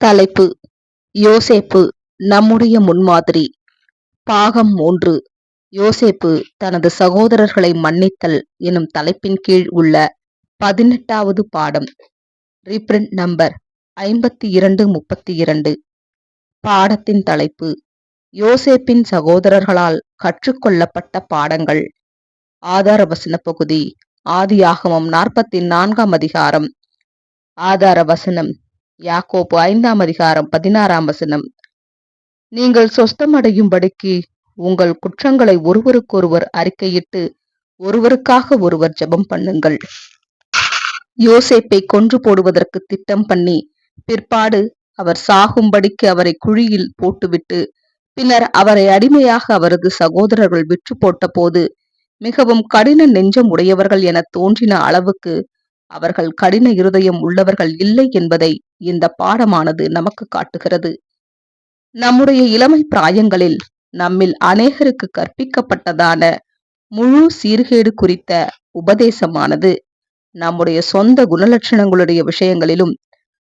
தலைப்பு. யோசேப்பு நம்முடைய முன்மாதிரி. பாகம் மூன்று. யோசேப்பு தனது சகோதரர்களை மன்னித்தல் எனும் தலைப்பின் கீழ் உள்ள பதினெட்டாவது பாடம். ரீப்ரிண்ட் நம்பர் ஐம்பத்தி இரண்டு முப்பத்தி இரண்டு. பாடத்தின் தலைப்பு. யோசேப்பின் சகோதரர்களால் கற்றுக்கொள்ளப்பட்ட பாடங்கள். ஆதார வசன பகுதி. ஆதியாகமம் நாற்பத்தி நான்காம் அதிகாரம். ஆதார வசனம் யாக்கோப்பு ஐந்தாம் அதிகாரம் பதினாறாம் வசனம். நீங்கள் சொஸ்தமடையும்படிக்கு உங்கள் குற்றங்களை ஒருவருக்கொருவர் அறிக்கையிட்டு ஒருவருக்காக ஒருவர் ஜெபம் பண்ணுங்கள். யோசேப்பை கொன்று போடுவதற்கு திட்டம் பண்ணி பிற்பாடு அவர் சாகும்படிக்கு அவரை குழியில் போட்டுவிட்டு பின்னர் அவரை அடிமையாக அவரது சகோதரர்கள் விற்று போட்டபோது மிகவும் கடின நெஞ்சம் உடையவர்கள் என தோன்றின அளவுக்கு அவர்கள் கடின இருதயம் உள்ளவர்கள் இல்லை என்பதை இந்த பாடமானது நமக்கு காட்டுகிறது. நம்முடைய இளமை பிராயங்களில் நம்மில் அநேகருக்கு கற்பிக்கப்பட்டதான முழு சீர்கேடு குறித்த உபதேசமானது நம்முடைய சொந்த குணலட்சணங்களுடைய விஷயங்களிலும்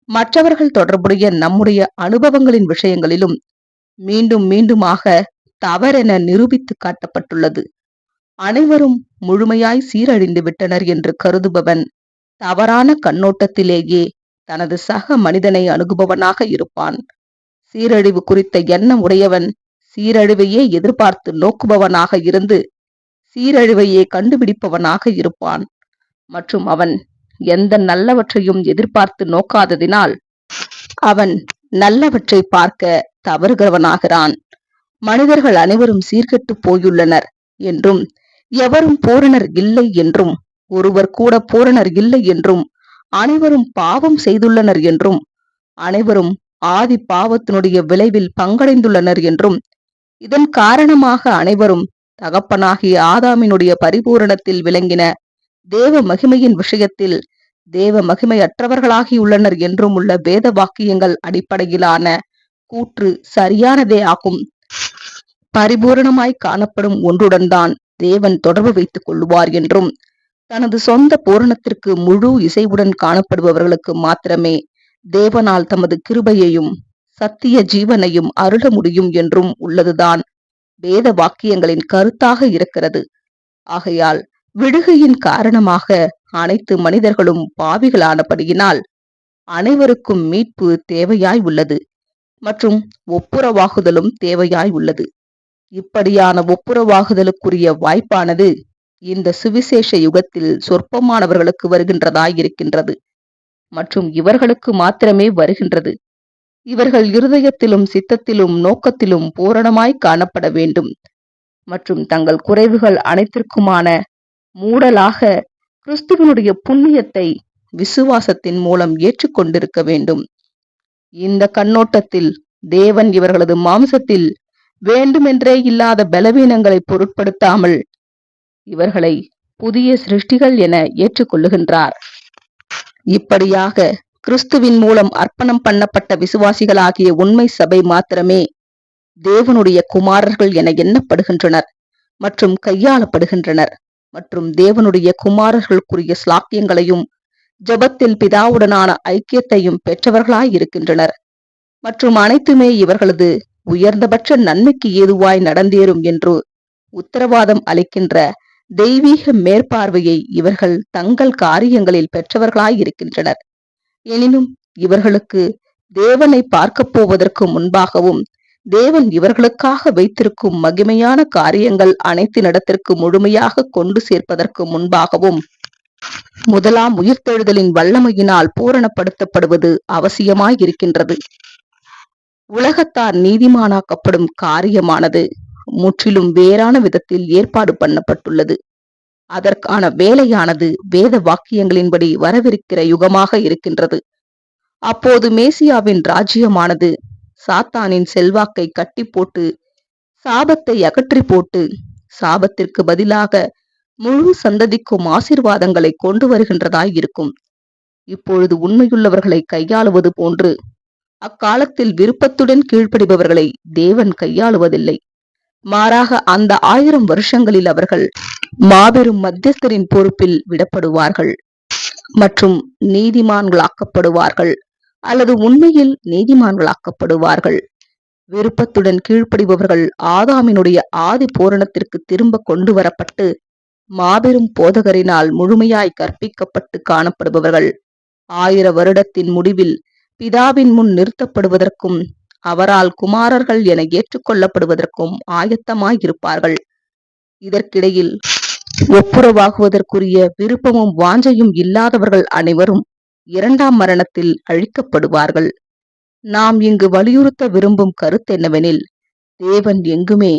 மற்றவர்கள் தொடர்புடைய நம்முடைய அனுபவங்களின் விஷயங்களிலும் மீண்டும் மீண்டுமாக தவறென நிரூபித்து காட்டப்பட்டுள்ளது. அனைவரும் முழுமையாய் சீரழிந்து விட்டனர் என்று கருதுபவன் தவறான கண்ணோட்டத்திலேயே தனது சக மனிதனை அணுகுபவனாக இருப்பான். சீரழிவு குறித்த எண்ணம் உடையவன் சீரழிவையே எதிர்பார்த்து நோக்குபவனாக இருந்து சீரழிவையே கண்டுபிடிப்பவனாக இருப்பான். மற்றும் அவன் எந்த நல்லவற்றையும் எதிர்பார்த்து நோக்காததினால் அவன் நல்லவற்றை பார்க்க தவறுகிறவனாகிறான். மனிதர்கள் அனைவரும் சீர்கெட்டு போயுள்ளனர் என்றும் எவரும் பூரணர் இல்லை என்றும் ஒருவர் கூட பூரணர் இல்லை என்றும் அனைவரும் பாவம் செய்துள்ளனர் என்றும் அனைவரும் ஆதி பாவத்தினுடைய விளைவில் பங்கடைந்துள்ளனர் என்றும் இதன் காரணமாக அனைவரும் தகப்பனாகிய ஆதாமினுடைய பரிபூரணத்தில் விளங்கின தேவ மகிமையின் விஷயத்தில் தேவ மகிமையற்றவர்களாகியுள்ளனர் என்றும் உள்ள வேத வாக்கியங்கள் அடிப்படையிலான கூற்று சரியானதே ஆகும். பரிபூரணமாய் காணப்படும் ஒன்றுடன் தான் தேவன் தொடர்பு வைத்துக் கொள்வார் என்றும் தனது சொந்த பூரணத்திற்கு முழு இசைவுடன் காணப்படுபவர்களுக்கு மாத்திரமே தேவனால் தமது கிருபையையும் சத்திய ஜீவனையும் அருள முடியும் என்றும் உள்ளதுதான். வேத வாக்கியங்களின் கருத்தாக இருக்கிறது. ஆகையால் விடுகையின் காரணமாக அனைத்து மனிதர்களும் பாவிகளானபடியினால் அனைவருக்கும் மீட்பு தேவையாய் உள்ளது மற்றும் ஒப்புரவாகுதலும் தேவையாய் உள்ளது. இப்படியான ஒப்புரவாகுதலுக்குரிய வாய்ப்பானது இந்த சுவிசேஷ யுகத்தில் சொற்பமானவர்களுக்கு வருகின்றதாய் இருக்கின்றது மற்றும் இவர்களுக்கு மாத்திரமே வருகின்றது. இவர்கள் இருதயத்திலும் சித்தத்திலும் நோக்கத்திலும் பூரணமாய் காணப்பட வேண்டும். மற்றும் தங்கள் குறைவுகள் அனைத்திற்குமான மூடலாக கிறிஸ்துவனுடைய புண்ணியத்தை விசுவாசத்தின் மூலம் ஏற்றுக்கொண்டிருக்க வேண்டும். இந்த கண்ணோட்டத்தில் தேவன் இவர்களது மாம்சத்தில் வேண்டுமென்றே இல்லாத பலவீனங்களை பொருட்படுத்தாமல் இவர்களை புதிய சிருஷ்டிகள் என ஏற்றுக்கொள்ளுகின்றார். இப்படியாக கிறிஸ்துவின் மூலம் அர்ப்பணம் பண்ணப்பட்ட விசுவாசிகளாகிய உண்மை சபை மாத்திரமே தேவனுடைய குமாரர்கள் என எண்ணப்படுகின்றனர் மற்றும் கையாளப்படுகின்றனர் மற்றும் தேவனுடைய குமாரர்களுக்குரிய ஸ்லாக்கியங்களையும் ஜபத்தில் பிதாவுடனான ஐக்கியத்தையும் பெற்றவர்களாய் இருக்கின்றனர் மற்றும் அனைத்துமே இவர்களது உயர்ந்தபட்ச நன்மைக்கு ஏதுவாய் நடந்தேறும் என்று உத்தரவாதம் அளிக்கின்ற தெய்வீக மேற்பார்வையை இவர்கள் தங்கள் காரியங்களில் பெற்றவர்களாய் இருக்கின்றனர் எனினும் இவர்களுக்கு தேவனை பார்க்கப் போவதற்கு முன்பாகவும் தேவன் இவர்களுக்காக வைத்திருக்கும் மகிமையான காரியங்கள் அனைத்தினிடத்திற்கு முழுமையாக கொண்டு சேர்ப்பதற்கு முன்பாகவும் முதலாம் உயிர்த்தெழுதலின் வல்லமையினால் பூரணப்படுத்தப்படுவது அவசியமாய் இருக்கின்றது உலகத்தார் நீதிமானாக்கப்படும் காரியமானது முற்றிலும் வேறான விதத்தில் ஏற்பாடு பண்ணப்பட்டுள்ளது. அதற்கான வேலையானது வேத வாக்கியங்களின்படி வரவிருக்கிற யுகமாக இருக்கின்றது. அப்போது மேசியாவின் ராஜ்யமானது சாத்தானின் செல்வாக்கை கட்டி போட்டு சாபத்தை அகற்றி போட்டு சாபத்திற்கு பதிலாக முழு சந்ததிக்கும் ஆசிர்வாதங்களை கொண்டு வருகின்றதாய் இருக்கும். இப்பொழுது உண்மையுள்ளவர்களை கையாளுவது போன்று அக்காலத்தில் விருப்பத்துடன் கீழ்ப்படிபவர்களை தேவன் கையாளுவதில்லை. மாறாக அந்த ஆயிரம் வருஷங்களில் அவர்கள் மாபெரும் மத்தியஸ்தரின் பொறுப்பில் விடப்படுவார்கள் மற்றும் நீதிமான்களாக்கப்படுவார்கள் அல்லது உண்மையில் நீதிமான்களாக்கப்படுவார்கள். விருப்பத்துடன் கீழ்ப்படிபவர்கள் ஆதாமினுடைய ஆதி பூரணத்திற்கு திரும்ப கொண்டு வரப்பட்டு மாபெரும் போதகரினால் முழுமையாய் கற்பிக்கப்பட்டு காணப்படுபவர்கள். ஆயிர வருடத்தின் முடிவில் பிதாவின் முன் நிறுத்தப்படுவதற்கும் அவரால் குமாரர்கள் என ஏற்றுக்கொள்ளப்படுவதற்கும் ஆயத்தமாயிருப்பார்கள். இதற்கிடையில் ஒப்புரவாகுவதற்குரிய விருப்பமும் வாஞ்சையும் இல்லாதவர்கள் அனைவரும் இரண்டாம் மரணத்தில் அழிக்கப்படுவார்கள். நாம் இங்கு வலியுறுத்த விரும்பும் கருத்தென்னவெனில் தேவன் எங்குமே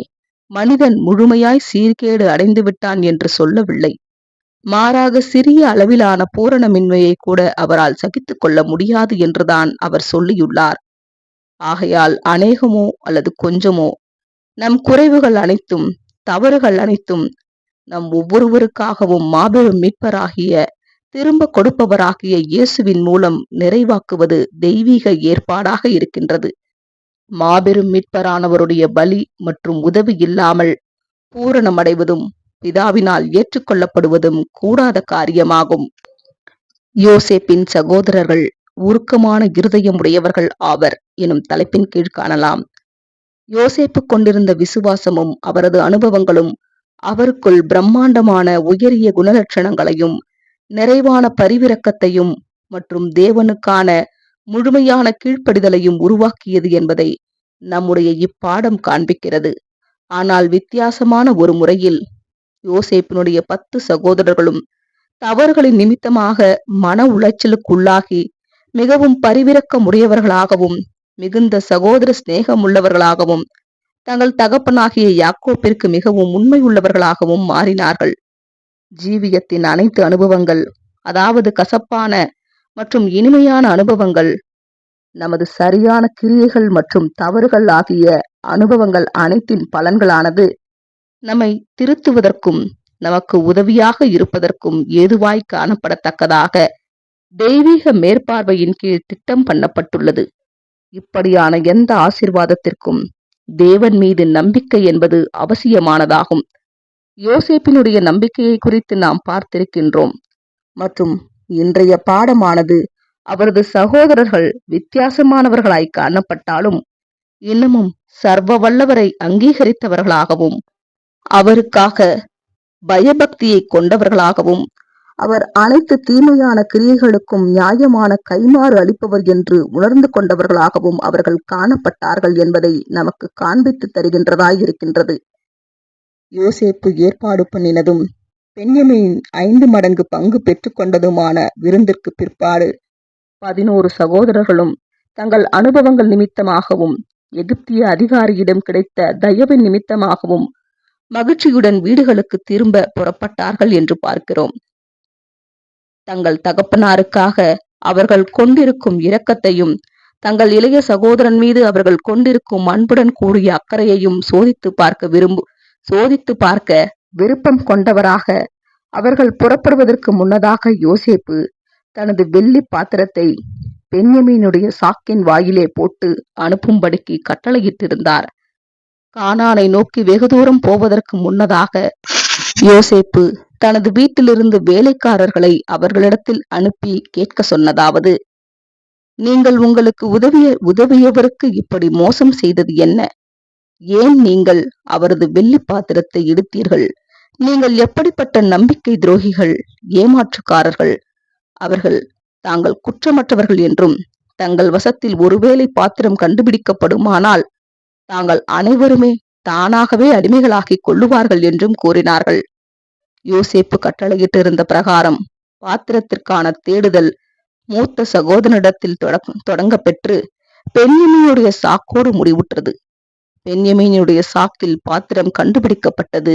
மனிதன் முழுமையாய் சீர்கேடு அடைந்து விட்டான் என்று சொல்லவில்லை. மாறாக சிறிய அளவிலான பூரணமின்மையை கூட அவரால் சகித்துக் கொள்ள முடியாது என்றுதான் அவர் சொல்லியுள்ளார். ஆகையால் அநேகமோ அல்லது கொஞ்சமோ நம் குறைவுகள் அனைத்தும் தவறுகள் அனைத்தும் நம் ஒவ்வொருவருக்காகவும் மாபெரும் மீட்பராகிய திரும்ப கொடுப்பவராகிய இயேசுவின் மூலம் நிறைவாக்குவது தெய்வீக ஏற்பாடாக இருக்கின்றது. மாபெரும் மீட்பரானவருடைய பலி மற்றும் உதவி இல்லாமல் பூரணமடைவதும் பிதாவினால் ஏற்றுக்கொள்ளப்படுவதும் கூடாத காரியமாகும். யோசேப்பின் சகோதரர்கள் உருக்கமான இருதயம் உடையவர்கள் ஆவர் எனும் தலைப்பின் கீழ் காணலாம். யோசேப்பு கொண்டிருந்த விசுவாசமும் அவரது அனுபவங்களும் அவருக்குள் பிரம்மாண்டமான உயரிய குணலட்சணங்களையும் நிறைவான பரிவிரக்கத்தையும் மற்றும் தேவனுக்கான முழுமையான கீழ்ப்படிதலையும் உருவாக்கியது என்பதை நம்முடைய இப்பாடம் காண்பிக்கிறது. ஆனால் வித்தியாசமான ஒரு முறையில் யோசேப்பினுடைய பத்து சகோதரர்களும் தவறுகளின் நிமித்தமாக மன உளைச்சலுக்குள்ளாகி மிகவும் பரிவிரக்கமுடையவர்களாகவும் மிகுந்த சகோதர சிநேகம் உள்ளவர்களாகவும் தங்கள் தகப்பனாகிய யாக்கோப்பிற்கு மிகவும் உண்மை உள்ளவர்களாகவும் மாறினார்கள். ஜீவியத்தின் அனைத்து அனுபவங்கள் அதாவது கசப்பான மற்றும் இனிமையான அனுபவங்கள் நமது சரியான கிரியைகள் மற்றும் தவறுகள் ஆகிய அனுபவங்கள் அனைத்தின் பலன்களானது. நம்மை திருத்துவதற்கும் நமக்கு உதவியாக இருப்பதற்கும் ஏதுவாய் காணப்படத்தக்கதாக தெய்வீக மேற்பார்வையின் கீழ் திட்டம் பண்ணப்பட்டுள்ளது. இப்படியான எந்த ஆசிர்வாதத்திற்கும் தேவன் மீது நம்பிக்கை என்பது அவசியமானதாகும். யோசேப்பினுடைய நம்பிக்கையை குறித்து நாம் பார்த்திருக்கின்றோம். மற்றும் இன்றைய பாடமானது அவரது சகோதரர்கள் வித்தியாசமானவர்களாய் காணப்பட்டாலும் இன்னமும் சர்வ வல்லவரை அங்கீகரித்தவர்களாகவும் அவருக்காக பயபக்தியை கொண்டவர்களாகவும் அவர் அனைத்து தீமையான கிரியைகளுக்கும் நியாயமான கைமாறு அளிப்பவர் என்று உணர்ந்து கொண்டவர்களாகவும் அவர்கள் காணப்பட்டார்கள் என்பதை நமக்கு காண்பித்து தருகின்றதாயிருக்கின்றது. யோசேப்பு ஏற்பாடு பண்ணினதும் பெண்யமின் ஐந்து மடங்கு பங்கு பெற்றுக்கொண்டதுமான விருந்திற்கு பிற்பாடு பதினோரு சகோதரர்களும் தங்கள் அனுபவங்கள் நிமித்தமாகவும் எகிப்திய அதிகாரியிடம் கிடைத்த தயவின் நிமித்தமாகவும் மகிழ்ச்சியுடன் வீடுகளுக்கு திரும்ப புறப்பட்டார்கள் என்று பார்க்கிறோம். தங்கள் தகப்பனாருக்காக அவர்கள் கொண்டிருக்கும் இரக்கத்தையும் தங்கள் இளைய சகோதரன் மீது அவர்கள் கொண்டிருக்கும் அன்புடன் கூடிய அக்கறையையும் சோதித்து பார்க்க விரும்பு சோதித்து பார்க்க விருப்பம் கொண்டவராக அவர்கள் புறப்படுவதற்கு முன்னதாக யோசேப்பு தனது வெள்ளி பாத்திரத்தை பெண்யமீனுடைய சாக்கின் வாயிலே போட்டு அனுப்பும்படிக்கு கட்டளையிட்டிருந்தார். கானானை நோக்கி வெகு தூரம் போவதற்கு முன்னதாக யோசேப்பு தனது வீட்டிலிருந்து வேலைக்காரர்களை அவர்களிடத்தில் அனுப்பி கேட்க சொன்னதாவது நீங்கள் உங்களுக்கு உதவிய உதவியவருக்கு இப்படி மோசம் செய்தது என்ன? ஏன் நீங்கள் அவரது வெள்ளி பாத்திரத்தை எடுத்தீர்கள் நீங்கள் எப்படிப்பட்ட நம்பிக்கை துரோகிகள் ஏமாற்றுக்காரர்கள்? அவர்கள் தாங்கள் குற்றமற்றவர்கள் என்றும் தங்கள் வசத்தில் ஒருவேளை பாத்திரம் கண்டுபிடிக்கப்படுமானால் தாங்கள் அனைவருமே தானாகவே அடிமைகளாகிக் கொள்ளுவார்கள் என்றும் கூறினார்கள். யோசேப்பு கட்டளையிட்டிருந்த பிரகாரம் பாத்திரத்திற்கான தேடுதல் மூத்த சகோதரனிடத்தில் தொடங்க பெற்று பெண்யமியுடைய சாக்கோடு முடிவுற்றது. பெண்யமீனுடைய சாக்கில் பாத்திரம் கண்டுபிடிக்கப்பட்டது.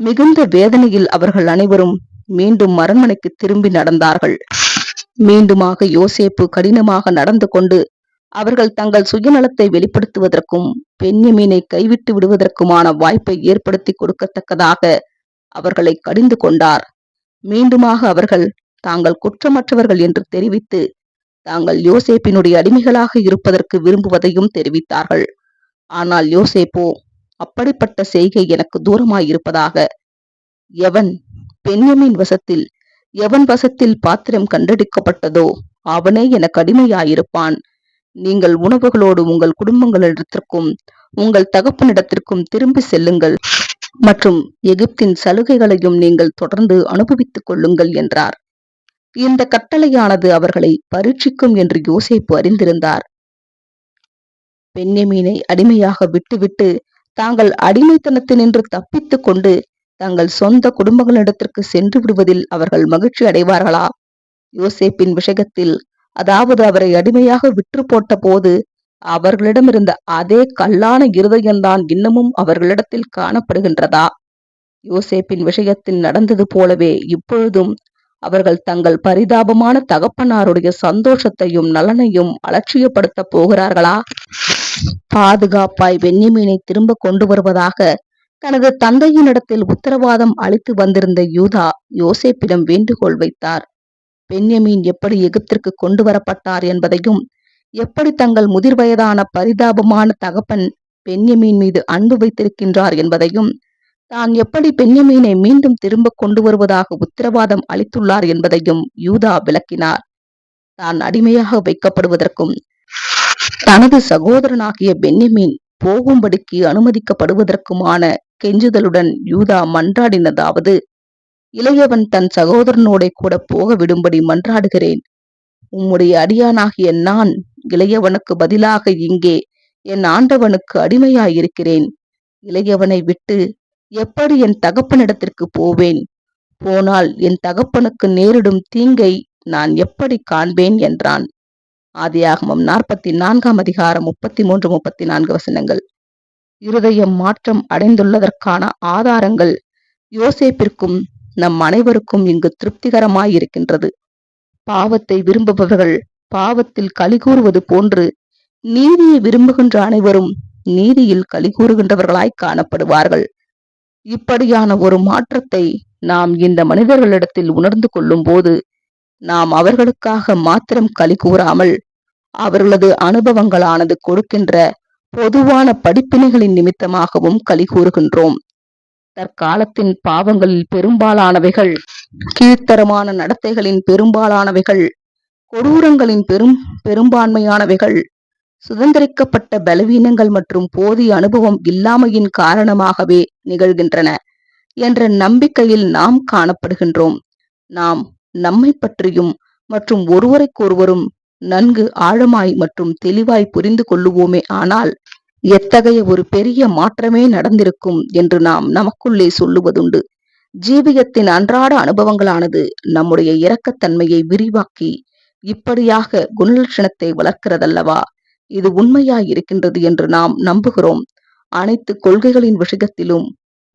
மிகுந்த வேதனையில் அவர்கள் அனைவரும் மீண்டும் அரண்மனைக்கு திரும்பி நடந்தார்கள். மீண்டுமாக யோசேப்பு கடினமாக நடந்து கொண்டு அவர்கள் தங்கள் சுயநலத்தை வெளிப்படுத்துவதற்கும் பெண்யமீனை கைவிட்டு விடுவதற்குமான வாய்ப்பை ஏற்படுத்தி கொடுக்கத்தக்கதாக அவர்களை கடிந்து கொண்டார். மீண்டுமாக அவர்கள் தாங்கள் குற்றமற்றவர்கள் என்று தெரிவித்து தாங்கள் யோசேப்பினுடைய அடிமைகளாக இருப்பதற்கு விரும்புவதையும் தெரிவித்தார்கள். ஆனால் யோசேப்போ அப்படிப்பட்ட செய்கை எனக்கு தூரமாயிருப்பதாக எவன் பெண்யமின் வசத்தில் எவன் வசத்தில் பாத்திரம் கண்டெடுக்கப்பட்டதோ அவனே எனக்கு அடிமையாயிருப்பான். நீங்கள் உணவுகளோடு உங்கள் குடும்பங்களிடத்திற்கும் உங்கள் தகப்பனிடத்திற்கும் திரும்பி செல்லுங்கள். மற்றும் எகிப்தின் சலுகைகளையும் நீங்கள் தொடர்ந்து அனுபவித்துக் கொள்ளுங்கள் என்றார். இந்த கட்டளையானது அவர்களை பரீட்சிக்கும் என்று யோசிப்பு அறிந்திருந்தார். பெண்யமீனை அடிமையாக விட்டுவிட்டு தாங்கள் அடிமைத்தனத்தினின்று தப்பித்துக் கொண்டு தங்கள் சொந்த குடும்பங்களிடத்திற்கு சென்று விடுவதில் அவர்கள் மகிழ்ச்சி அடைவார்களா? யோசேப்பின் விஷயத்தில் அதாவது அவரை அடிமையாக விற்று போட்ட போது அவர்களிடமிருந்த அதே கல்லான இருதயம்தான் இன்னமும் அவர்களிடத்தில் காணப்படுகின்றதா? யோசேப்பின் விஷயத்தில் நடந்தது போலவே இப்பொழுதும் அவர்கள் தங்கள் பரிதாபமான தகப்பனாருடைய சந்தோஷத்தையும் நலனையும் அலட்சியப்படுத்த போகிறார்களா? பாதுகாப்பாய் வெண்ணிமீனை திரும்ப கொண்டு வருவதாக தனது தந்தையினிடத்தில் உத்தரவாதம் அளித்து வந்திருந்த யூதா யோசேப்பிடம் வேண்டுகோள் வைத்தார். பெண்யமீன் எப்படி எகிப்திற்கு கொண்டு வரப்பட்டார் என்பதையும் எப்படி தங்கள் முதிர் வயதான பரிதாபமான தகப்பன் பென்யமீன் மீது அன்பு வைத்திருக்கின்றார் என்பதையும் தான் எப்படி பென்யமீனை மீண்டும் திரும்ப கொண்டு வருவதாக உத்தரவாதம் அளித்துள்ளார் என்பதையும் யூதா விளக்கினார். தான் அடிமையாக வைக்கப்படுவதற்கும் தனது சகோதரனாகிய பென்யமீன் போகும்படிக்கு அனுமதிக்கப்படுவதற்குமான கெஞ்சுதலுடன் யூதா மன்றாடினதாவது இளையவன் தன் சகோதரனோட கூட போக விடும்படி மன்றாடுகிறேன். உம்முடைய அடியானாகிய நான் இளையவனுக்கு பதிலாக இங்கே என் ஆண்டவனுக்கு அடிமையாயிருக்கிறேன். இளையவனை விட்டு எப்படி என் தகப்பனிடத்திற்கு போவேன்? போனால் என் தகப்பனுக்கு நேரிடும் தீங்கை நான் எப்படி காண்பேன்? என்றான். ஆதியாகமம் நாற்பத்தி நான்காம் அதிகாரம் முப்பத்தி மூன்று முப்பத்தி நான்கு வசனங்கள். இருதயம் மாற்றம் அடைந்துள்ளதற்கான ஆதாரங்கள் யோசேப்பிற்கும் நம் அனைவருக்கும் இங்கு திருப்திகரமாயிருக்கின்றது. பாவத்தை விரும்புபவர்கள் பாவத்தில் களி கூறுவது போன்று நீதியை விரும்புகின்ற அனைவரும் நீதியில் களி கூறுகின்றவர்களாய் காணப்படுவார்கள். இப்படியான ஒரு மாற்றத்தை நாம் இந்த மனிதர்களிடத்தில் உணர்ந்து கொள்ளும் போது நாம் அவர்களுக்காக மாத்திரம் களி கூறாமல் அவர்களது அனுபவங்களானது கொடுக்கின்ற பொதுவான படிப்பினைகளின் நிமித்தமாகவும் களி கூறுகின்றோம். தற்காலத்தின் பாவங்களில் பெரும்பாலானவைகள் கீழ்த்தரமான நடத்தைகளின் பெரும்பாலானவைகள் கொடூரங்களின் பெரும் பெரும்பான்மையானவைகள் சுதந்திரிக்கப்பட்ட பலவீனங்கள் மற்றும் போதிய அனுபவம் இல்லாமையின் காரணமாகவே நிகழ்கின்றன என்ற நம்பிக்கையில் நாம் காணப்படுகின்றோம். நாம் நம்மை பற்றியும் மற்றும் ஒருவருக்கொருவரும் நன்கு ஆழமாய் மற்றும் தெளிவாய் புரிந்து கொள்ளுவோமே ஆனால் எத்தகைய ஒரு பெரிய மாற்றமே நடந்திருக்கும் என்று நாம் நமக்குள்ளே சொல்லுவதுண்டு. ஜீவியத்தின் அன்றாட அனுபவங்களானது நம்முடைய இரக்கத்தன்மையை விரிவாக்கி இப்படியாக குணலட்சணத்தை வளர்க்கிறதல்லவா? இது உண்மையாய் இருக்கின்றது என்று நாம் நம்புகிறோம். அனைத்து கொள்கைகளின் விஷயத்திலும்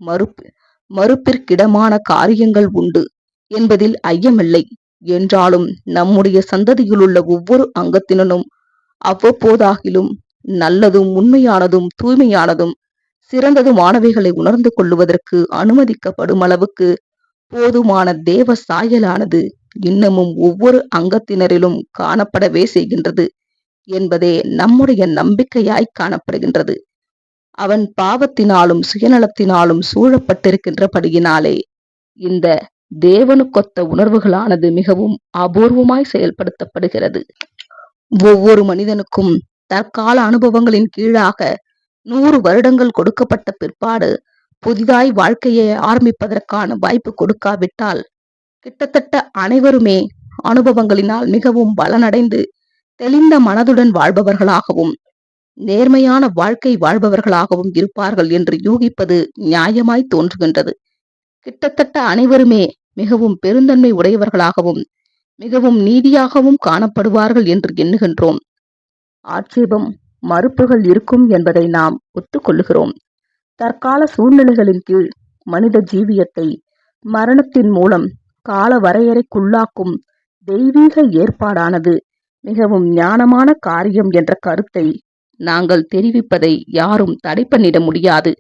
மறுப்பு மறுப்பிற்கிடமான காரியங்கள் உண்டு என்பதில் ஐயமில்லை. என்றாலும் நம்முடைய சந்ததியிலுள்ள ஒவ்வொரு அங்கத்தினனும் அவ்வப்போதாகிலும் நல்லதும் உண்மையானதும் தூய்மையானதும் சிறந்தது மாணவிகளை உணர்ந்து கொள்ளுவதற்கு அனுமதிக்கப்படும் அளவுக்கு போதுமான தேவ சாயலானது இன்னமும் ஒவ்வொரு அங்கத்தினரிலும் காணப்படவே செய்கின்றது என்பதே நம்முடைய நம்பிக்கையாய் காணப்படுகின்றது. அவன் பாவத்தினாலும் சுயநலத்தினாலும் சூழப்பட்டிருக்கின்றபடியினாலே இந்த தேவனுக்கொத்த உணர்வுகளானது மிகவும் அபூர்வமாய் செயல்படுத்தப்படுகிறது. ஒவ்வொரு மனிதனுக்கும் தற்கால அனுபவங்களின் கீழாக நூறு வருடங்கள் கொடுக்கப்பட்ட பிற்பாடு புதிதாய் வாழ்க்கையை ஆரம்பிப்பதற்கான வாய்ப்பு கொடுக்காவிட்டால் கிட்டத்தட்ட அனைவருமே அனுபவங்களினால் மிகவும் பலனடைந்து தெளிந்த மனதுடன் வாழ்பவர்களாகவும் நேர்மையான வாழ்க்கை வாழ்பவர்களாகவும் இருப்பார்கள் என்று யூகிப்பது நியாயமாய் தோன்றுகின்றது. கிட்டத்தட்ட அனைவருமே மிகவும் பெருந்தன்மை உடையவர்களாகவும் மிகவும் நீதியாகவும் காணப்படுவார்கள் என்று எண்ணுகின்றோம். ஆட்சேபம் மறுப்புகள் இருக்கும் என்பதை நாம் ஒத்துக்கொள்ளுகிறோம். தற்கால சூழ்நிலைகளின் கீழ் மனித ஜீவியத்தை மரணத்தின் மூலம் கால வரையறைக்குள்ளாக்கும் தெய்வீக ஏற்பாடானது மிகவும் ஞானமான காரியம் என்ற கருத்தை நாங்கள் தெரிவிப்பதை யாரும் தடை பண்ணிட முடியாது.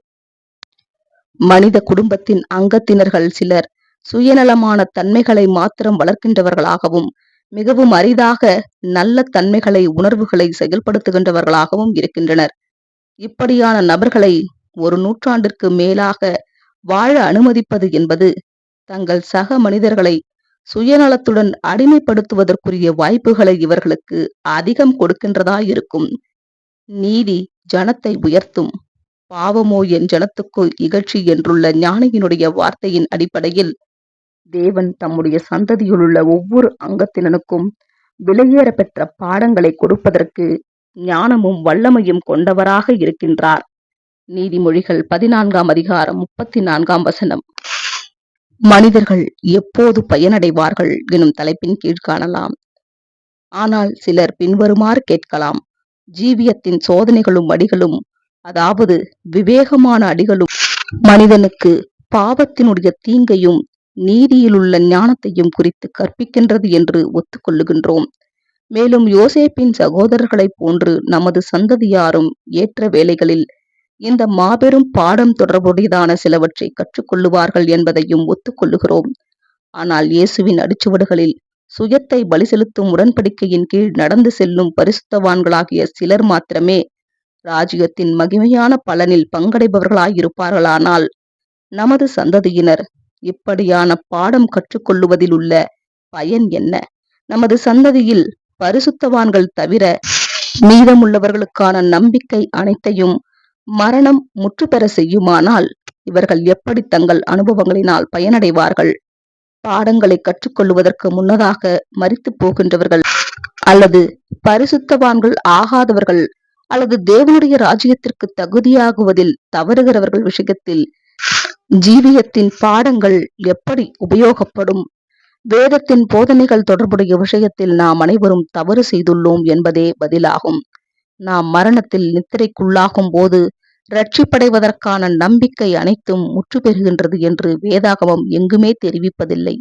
மனித குடும்பத்தின் அங்கத்தினர்கள் சிலர் சுயநலமான தன்மைகளை மாத்திரம் வளர்க்கின்றவர்களாகவும் மிகவும் அரிதாக நல்ல தன்மைகளை உணர்வுகளை செயல்படுத்துகின்றவர்களாகவும் இருக்கின்றனர். இப்படியான நபர்களை ஒரு நூற்றாண்டிற்கு மேலாக வாழ அனுமதிப்பது என்பது தங்கள் சக மனிதர்களை சுயநலத்துடன் அடிமைப்படுத்துவதற்குரிய வாய்ப்புகளை இவர்களுக்கு அதிகம் கொடுக்கின்றதா இருக்கும். நீதி ஜனத்தை உயர்த்தும் பாவமோ என் ஜனத்துக்கு இகழ்ச்சி என்றுள்ள ஞானியினுடைய வார்த்தையின் அடிப்படையில் தேவன் தம்முடைய சந்ததியிலுள்ள ஒவ்வொரு அங்கத்தினனுக்கும் விலையேற பெற்ற பாடங்களை கொடுப்பதற்கு ஞானமும் வல்லமையும் கொண்டவராக இருக்கின்றார். நீதிமொழிகள் பதினான்காம் அதிகாரம் முப்பத்தி நான்காம் வசனம். மனிதர்கள் எப்போது பயனடைவார்கள் எனும் தலைப்பின் கீழ் காணலாம். ஆனால் சிலர் பின்வருமாறு கேட்கலாம். ஜீவியத்தின் சோதனைகளும் அடிகளும் அதாவது விவேகமான அடிகளும் மனிதனுக்கு பாவத்தினுடைய தீங்கையும் நீதியிலுள்ள ஞானத்தையும் குறித்து கற்பிக்கின்றது என்று ஒத்துக்கொள்ளுகின்றோம். மேலும் யோசேப்பின் சகோதரர்களைப் போன்று நமது சந்ததியாரும் ஏற்ற வேலைகளில் இந்த மாபெரும் பாடம் தொடர்புடையதான சிலவற்றை கற்றுக்கொள்ளுவார்கள் என்பதையும் ஒத்துக்கொள்ளுகிறோம். ஆனால் இயேசுவின் அடிச்சுவடுகளில் சுயத்தை பலி செலுத்தும் உடன்படிக்கையின் கீழ் நடந்து செல்லும் பரிசுத்தவான்களாகிய சிலர் மாத்திரமே ராஜ்யத்தின் மகிமையான பலனில் பங்கடைபவர்களாயிருப்பார்களானால் நமது சந்ததியினர் இப்படியான பாடம் கற்றுக்கொள்ளுவதில் உள்ள பயன் என்ன? நமது சந்ததியில் பரிசுத்தவான்கள் தவிர மீதமுள்ளவர்களுக்கான நம்பிக்கை அனைத்தையும் மரணம் முற்று பெற செய்யுமானால் இவர்கள் எப்படி தங்கள் அனுபவங்களினால் பயனடைவார்கள்? பாடங்களை கற்றுக்கொள்வதற்கு முன்னதாக மறித்து போகின்றவர்கள் அல்லது பரிசுத்தவான்கள் ஆகாதவர்கள் அல்லது தேவனுடைய ராஜ்யத்திற்கு தகுதியாகுவதில் தவறுகிறவர்கள் விஷயத்தில் ஜீவியத்தின் பாடங்கள் எப்படி உபயோகப்படும்? வேதத்தின் போதனைகள் தொடர்புடைய விஷயத்தில் நாம் அனைவரும் தவறு செய்துள்ளோம் என்பதே பதிலாகும். நாம் மரணத்தில் நித்திரைக்குள்ளாகும் போது ரட்சிப்படைவதற்கான நம்பிக்கை அனைத்தும் முற்று பெறுகின்றது என்று வேதாகமம் எங்குமே தெரிவிப்பதில்லை.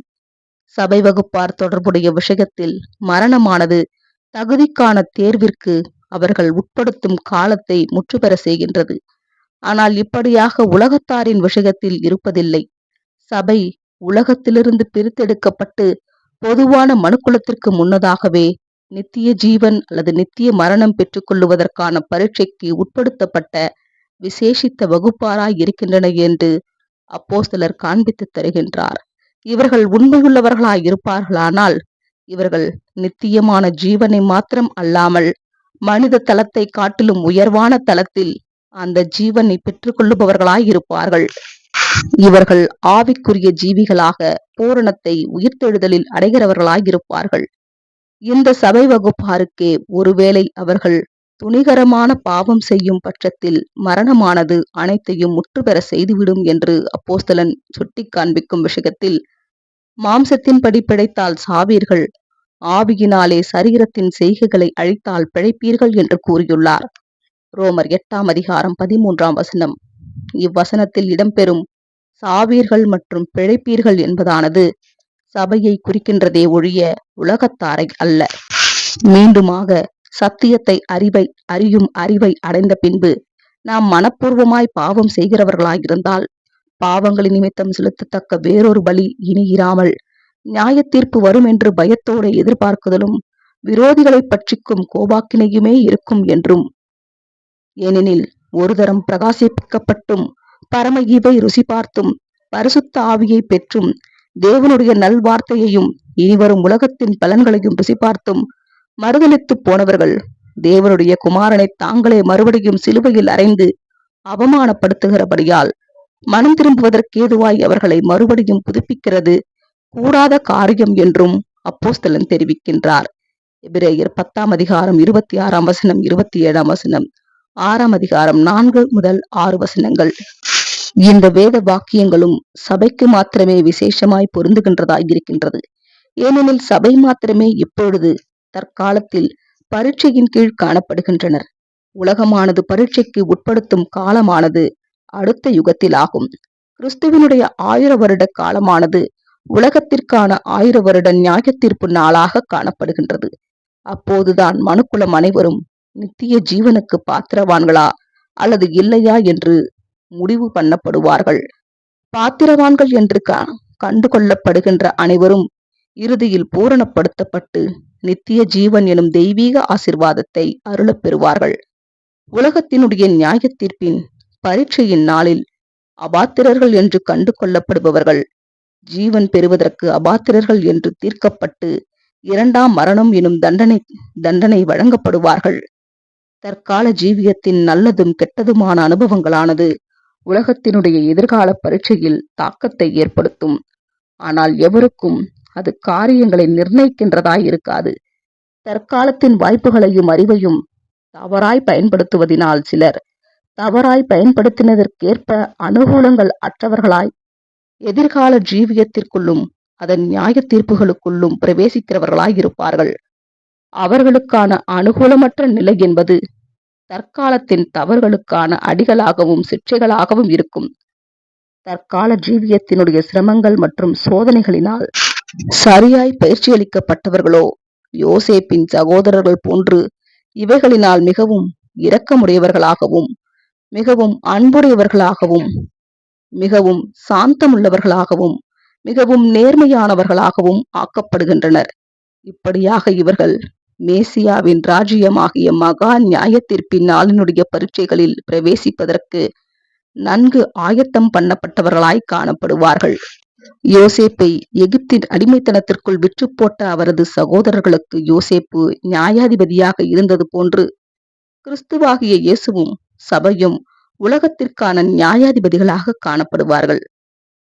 சபை வகுப்பார் தொடர்புடைய விஷயத்தில் மரணமானது தகுதிக்கான தேர்விற்கு அவர்கள் உட்படுத்தும் காலத்தை முற்றுபெற செய்கின்றது. ஆனால் இப்படியாக உலகத்தாரின் விஷயத்தில் இருப்பதில்லை. சபை உலகத்திலிருந்து பிரித்தெடுக்கப்பட்டு பொதுவான மனுக்குலத்திற்கு முன்னதாகவே நித்திய ஜீவன் அல்லது நித்திய மரணம் பெற்றுக்கொள்ளுவதற்கான பரீட்சைக்கு உட்படுத்தப்பட்ட விசேஷித்த வகுப்பாராய் இருக்கின்றன என்று அப்போ சிலர் காண்பித்து தருகின்றார். இவர்கள் உண்மையுள்ளவர்களாய் இருப்பார்களானால் இவர்கள் நித்தியமான ஜீவனை மாத்திரம் அல்லாமல் மனித தளத்தை காட்டிலும் உயர்வான தளத்தில் அந்த ஜீவனை பெற்றுக்கொள்ளுபவர்களாய் இருப்பார்கள். இவர்கள் ஆவிக்குரிய ஜீவிகளாக பூரணத்தை உயிர்த்தெழுதலில் அடைகிறவர்களாய் இருப்பார்கள். இந்த சபை வகுப்பாருக்கே ஒருவேளை அவர்கள் துணிகரமான பாவம் செய்யும் பட்சத்தில் மரணமானது அனைத்தையும் முற்றுபெற செய்துவிடும் என்று அப்போஸ்தலன் சுட்டி காண்பிக்கும் விஷயத்தில் மாம்சத்தின்படி பிழைத்தால் சாவீர்கள் ஆவியினாலே சரீரத்தின் செய்கைகளை அழித்தால் பிழைப்பீர்கள் என்று கூறியுள்ளார். ரோமர் எட்டாம் அதிகாரம் பதிமூன்றாம் வசனம். இவ்வசனத்தில் இடம்பெறும் சாவீர்கள் மற்றும் பிழைப்பீர்கள் என்பதானது சபையை குறிக்கின்றதே ஒழிய உலகத்தாரை அல்ல. மீண்டுமாக சத்தியத்தை அறிவை அறியும் அறிவை அடைந்த பின்பு நாம் மனப்பூர்வமாய் பாவம் செய்கிறவர்களாயிருந்தால் பாவங்களின் நிமித்தம் செலுத்தத்தக்க வேறொரு பலி இனி இராமல் நியாய தீர்ப்பு வரும் என்று பயத்தோடு எதிர்பார்க்குதலும் விரோதிகளை பற்றிக்கும் கோபாக்கினையுமே இருக்கும் என்றும் ஏனெனில் ஒரு தரம் பிரகாசிப்பிக்கப்பட்டும் பரம ருசி பார்த்தும் பரிசுத்த ஆவியை பெற்றும் தேவனுடைய நல்வார்த்தையையும் இனிவரும் உலகத்தின் பலன்களையும் ருசி பார்த்தும் மறுதளித்து போனவர்கள் தேவனுடைய குமாரனை தாங்களே மறுபடியும் சிலுவையில் அறைந்து அவமானப்படுத்துகிறபடியால் மனம் திரும்புவதற்கேதுவாய் அவர்களை மறுபடியும் புதுப்பிக்கிறது கூடாத காரியம் என்றும் அப்போஸ்தலன் தெரிவிக்கின்றார். எபிரேயர் பத்தாம் அதிகாரம் இருபத்தி ஆறாம் வசனம் இருபத்தி ஏழாம் வசனம். ஆறாம் அதிகாரம் நான்கு முதல் ஆறு வசனங்கள். இந்த வேத வாக்கியங்களும் சபைக்கு மாத்திரமே விசேஷமாய் பொருந்துகின்றதாய் இருக்கின்றது. ஏனெனில் சபை மாத்திரமே இப்பொழுது தற்காலத்தில் பரீட்சையின் கீழ் காணப்படுகின்றனர். உலகமானது பரீட்சைக்கு உட்படுத்தும் காலமானது அடுத்த யுகத்தில் ஆகும் கிறிஸ்துவனுடைய ஆயிர வருட காலமானது உலகத்திற்கான ஆயிர வருட நியாய தீர்ப்பு நாளாக காணப்படுகின்றது. அப்போதுதான் மனுக்குலம் அனைவரும் நித்திய ஜீவனுக்கு பாத்திரவான்களா? அல்லது இல்லையா என்று முடிவு பண்ணப்படுவார்கள். பாத்திரவான்கள் என்று கண்டு கொள்ளப்படுகின்ற அனைவரும் இறுதியில் பூரணப்படுத்தப்பட்டு நித்திய ஜீவன் எனும் தெய்வீக ஆசிர்வாதத்தை அருளப் பெறுவார்கள் உலகத்தினுடைய நியாய தீர்ப்பின் பரீட்சையின் நாளில் அபாத்திரர்கள் என்று கண்டு கொள்ளப்படுபவர்கள் ஜீவன் பெறுவதற்கு அபாத்திரர்கள் என்று தீர்க்கப்பட்டு இரண்டாம் மரணம் எனும் தண்டனை தண்டனை வழங்கப்படுவார்கள். தற்கால ஜீவியத்தின் நல்லதும் கெட்டதுமான அனுபவங்களானது உலகத்தினுடைய எதிர்கால பரீட்சையில் தாக்கத்தை ஏற்படுத்தும். ஆனால் எவருக்கும் அது காரியங்களை நிர்ணயிக்கின்றதாய் இருக்காது. தற்காலத்தின் வாய்ப்புகளையும் அறிவையும் தவறாய் பயன்படுத்துவதினால் சிலர் தவறாய் பயன்படுத்தினதற்கேற்ப அனுகூலங்கள் அற்றவர்களாய் எதிர்கால ஜீவியத்திற்குள்ளும் அதன் நியாய தீர்ப்புகளுக்குள்ளும் பிரவேசிக்கிறவர்களாய் இருப்பார்கள். அவர்களுக்கான அனுகூலமற்ற நிலை என்பது தற்காலத்தின் தவறுகளுக்கான அடிகளாகவும் சிற்றைகளாகவும் இருக்கும். தற்கால ஜீவியத்தினுடைய சிரமங்கள் மற்றும் சோதனைகளினால் சரியாய் பயிற்சியளிக்கப்பட்டவர்களோ யோசேப்பின் சகோதரர்கள் போன்று இவைகளினால் மிகவும் இரக்கமுடையவர்களாகவும் மிகவும் அன்புடையவர்களாகவும் மிகவும் சாந்தமுள்ளவர்களாகவும் மிகவும் நேர்மையானவர்களாகவும் ஆக்கப்படுகின்றனர். இப்படியாக இவர்கள் மேசியாவின் ராஜ்யமாகிய மகா நியாயத்தீர்ப்பின் நாளினுடைய பரீட்சைகளில் பிரவேசிப்பதற்கு நன்கு ஆயத்தம் பண்ணப்பட்டவர்களாய் காணப்படுவார்கள். யோசேப்பை எகிப்தின் அடிமைத்தனத்திற்குள் விற்று போட்ட அவரது சகோதரர்களுக்கு யோசேப்பு நியாயாதிபதியாக இருந்தது போன்று கிறிஸ்துவாகிய இயேசுவும் சபையும் உலகத்திற்கான நியாயாதிபதிகளாக காணப்படுவார்கள்.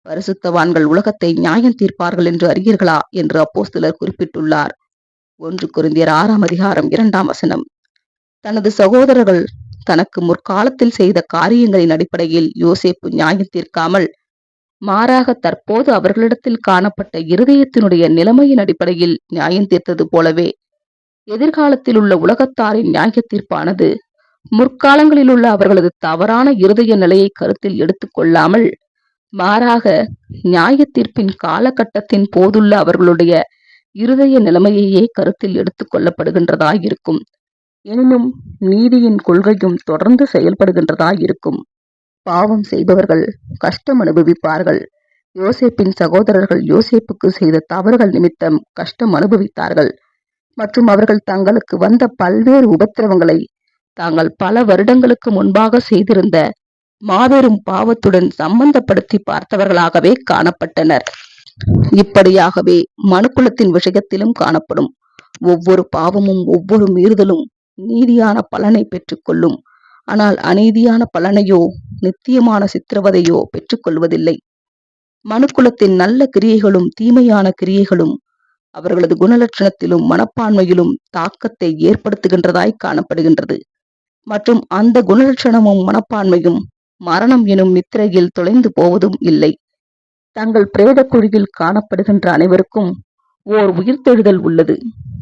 பரிசுத்தவான்கள் உலகத்தை நியாயம் தீர்ப்பார்கள் என்று அறியீர்களா? என்று அப்போஸ்தலர் குறிப்பிட்டுள்ளார். ஒன்று குருந்தியர் ஆறாம் அதிகாரம் இரண்டாம் வசனம். தனது சகோதரர்கள் தனக்கு முற்காலத்தில் செய்த காரியங்களின் அடிப்படையில் யோசேப்பு நியாயம் தீர்க்காமல் மாறாக தற்போது அவர்களிடத்தில் காணப்பட்ட இருதயத்தினுடைய நிலைமையின் அடிப்படையில் நியாயம் தீர்த்தது போலவே எதிர்காலத்தில் உள்ள உலகத்தாரின் நியாய தீர்ப்பானது முற்காலங்களில் உள்ள அவர்களது தவறான இருதய நிலையை கருத்தில் எடுத்துக்கொள்ளாமல் மாறாக நியாய தீர்ப்பின் காலகட்டத்தின் போதுள்ள அவர்களுடைய இருதய நிலைமையையே கருத்தில் எடுத்துக் கொள்ளப்படுகின்றதாயிருக்கும். எனினும் நீதியின் கொள்கையும் தொடர்ந்து செயல்படுகின்றதாயிருக்கும். பாவம் செய்பவர்கள் கஷ்டம் அனுபவிப்பார்கள். யோசேப்பின் சகோதரர்கள் யோசேப்புக்கு செய்த தவறுகள் நிமித்தம் கஷ்டம் அனுபவித்தார்கள். மற்றும் அவர்கள் தங்களுக்கு வந்த பல்வேறு உபத்திரவங்களை தாங்கள் பல வருடங்களுக்கு முன்பாக செய்திருந்த மாபெரும் பாவத்துடன் சம்பந்தப்படுத்தி பார்த்தவர்களாகவே காணப்பட்டனர். இப்படியாகவே மனுக்குலத்தின் விஷயத்திலும் காணப்படும். ஒவ்வொரு பாவமும் ஒவ்வொரு மீறுதலும் நீதியான பலனை பெற்றுக்கொள்ளும். ஆனால் அநீதியான பலனையோ நித்தியமான சித்திரவதையோ பெற்றுக்கொள்வதில்லை. மனுக்குலத்தின் நல்ல கிரியைகளும் தீமையான கிரியைகளும் அவர்களது குணலட்சணத்திலும் மனப்பான்மையிலும் தாக்கத்தை ஏற்படுத்துகின்றதாய் காணப்படுகின்றது. மற்றும் அந்த குணலட்சணமும் மனப்பான்மையும் மரணம் எனும் நித்திரையில் தொலைந்து போவதும் இல்லை. தங்கள் பிரேத குழுவில் காணப்படுகின்ற அனைவருக்கும் ஓர் உயிர்த்தெழுதல் உள்ளது.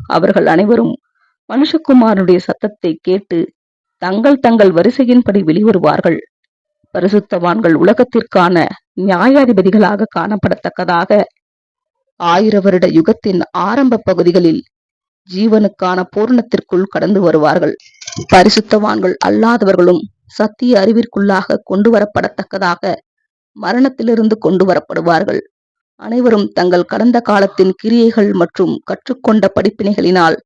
அவர்கள் அனைவரும் மனுஷகுமாரனுடைய சத்தத்தை கேட்டு தங்கள் தங்கள் வரிசையின்படி வெளிவருவார்கள். பரிசுத்தவான்கள் உலகத்திற்கான நியாயாதிபதிகளாக காணப்படத்தக்கதாக ஆயிர வருட யுகத்தின் ஆரம்ப பகுதிகளில் ஜீவனுக்கான பூர்ணத்திற்குள் கடந்து வருவார்கள். பரிசுத்தவான்கள் அல்லாதவர்களும் சத்திய அறிவிற்குள்ளாக கொண்டு வரப்படத்தக்கதாக மரணத்திலிருந்து கொண்டு வரப்படுவார்கள். அனைவரும் தங்கள் கடந்த காலத்தின் கிரியைகள் மற்றும் கற்றுக்கொண்ட படிப்பினைகளினால்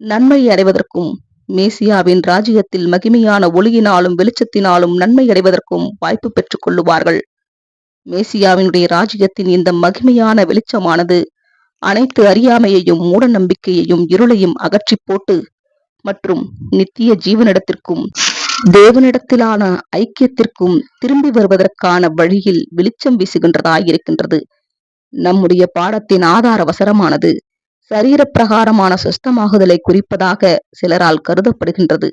நன்மை அடைவதற்கும் மேசியாவின் ராஜ்யத்தில் மகிமையான ஒளியினாலும் வெளிச்சத்தினாலும் நன்மை அடைவதற்கும் வாய்ப்பு பெற்றுக் கொள்ளுவார்கள். மேசியாவினுடைய ராஜ்யத்தின் இந்த மகிமையான வெளிச்சமானது அனைத்து அறியாமையையும் மூட நம்பிக்கையையும் இருளையும் அகற்றி போட்டு மற்றும் நித்திய ஜீவனிடத்திற்கும் தேவனிடத்திலான ஐக்கியத்திற்கும் திரும்பி வருவதற்கான வழியில் வெளிச்சம் வீசுகின்றதாயிருக்கின்றது. நம்முடைய பாடத்தின் ஆதார வசரமானது சரீரப்பிரகாரமான சுஸ்தமாகுதலை குறிப்பதாக சிலரால் கருதப்படுகின்றது.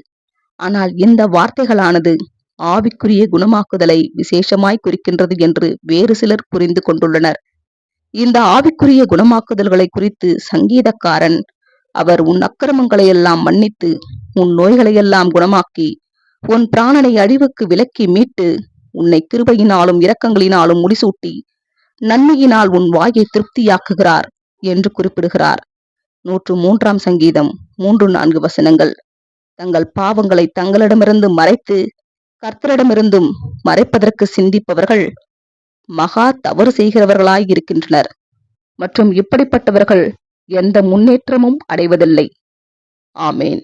ஆனால் இந்த வார்த்தைகளானது ஆவிக்குரிய குணமாக்குதலை விசேஷமாய் குறிக்கின்றது என்று வேறு சிலர் புரிந்து கொண்டுள்ளனர். இந்த ஆவிக்குரிய குணமாக்குதல்களை குறித்து சங்கீதக்காரன் அவர் உன் அக்கிரமங்களை எல்லாம் மன்னித்து உன் நோய்களையெல்லாம் குணமாக்கி உன் பிராணனை அழிவுக்கு விலக்கி மீட்டு உன்னை கிருபையினாலும் இரக்கங்களினாலும் முடிசூட்டி நன்மையினால் உன் வாயை திருப்தியாக்குகிறார் என்று குறிப்பிடுகிறார். நூற்று மூன்றாம் சங்கீதம் மூன்று நான்கு வசனங்கள். தங்கள் பாவங்களை தங்களிடமிருந்து மறைத்து கர்த்தரிடமிருந்தும் மறைப்பதற்கு சிந்திப்பவர்கள் மகா தவறு செய்கிறவர்களாய் இருக்கின்றனர் மற்றும் இப்படிப்பட்டவர்கள் எந்த முன்னேற்றமும் அடைவதில்லை. ஆமேன்.